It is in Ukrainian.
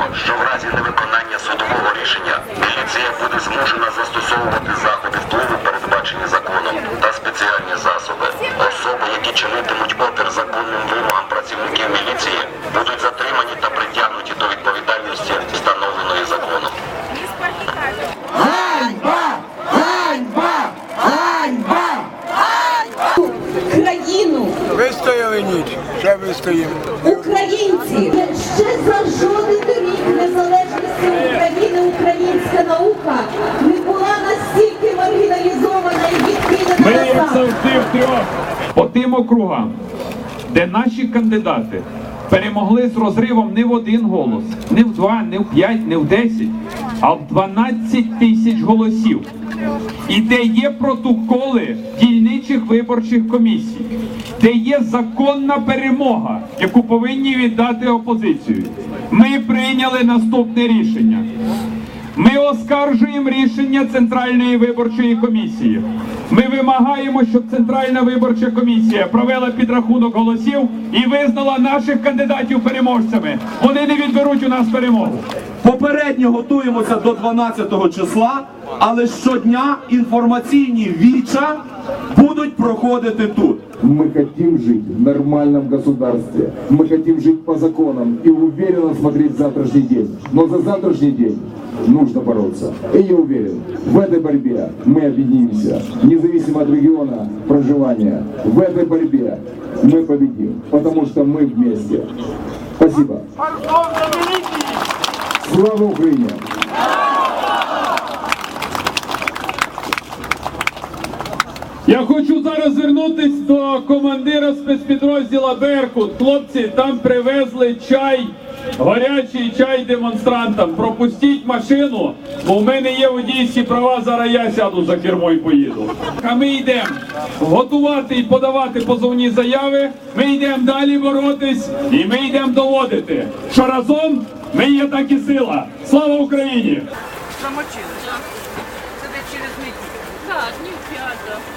Що в разі невиконання судового рішення міліція буде змушена застосовувати заходи впливу, передбачені законом, та спеціальні засоби. Особи, які чинитимуть опір законним вимогам працівників міліції, будуть затримані та притягнуті до відповідальності, встановленої законом. Ганьба! Ганьба! Ганьба! країну, Вистояли ніч, ще вистоїмо. українців. Ще за жоден наука не була настільки маргіналізована і Ми, відкинена як назад. завжди, втрьох по тим округам, де наші кандидати перемогли з розривом не в один голос, не в два, не в п'ять, не в десять, а в 12 тисяч голосів. І де є протоколи дільничих виборчих комісій, де є законна перемога, яку повинні віддати опозицію. Ми прийняли наступне рішення. Ми оскаржуємо рішення Центральної виборчої комісії. Ми вимагаємо, щоб Центральна виборча комісія провела підрахунок голосів і визнала наших кандидатів переможцями. Вони не відберуть у нас перемогу. Попередньо готуємося до 12 числа, але щодня інформаційні віча будуть проходити тут. Мы хотим жить в нормальном государстве. Мы хотим жить по законам и уверенно смотреть завтрашний день. Но за завтрашний день нужно бороться. И я уверен, в этой борьбе мы объединимся, независимо от региона проживания. В этой борьбе мы победим, потому что мы вместе. Спасибо. Слава Украине! Я хочу зараз звернутись до командира спецпідрозділа Беркут. Хлопці, там привезли чай, гарячий чай демонстрантам. Пропустіть машину, бо в мене є водійські права. Зараз я сяду за кермо і поїду. А ми йдемо готувати і подавати позовні заяви. Ми йдемо далі боротись, і ми йдемо доводити, що разом ми є так і сила. Слава Україні! Замочили, так? Це десь через неділю. Так, днів п'ять, так.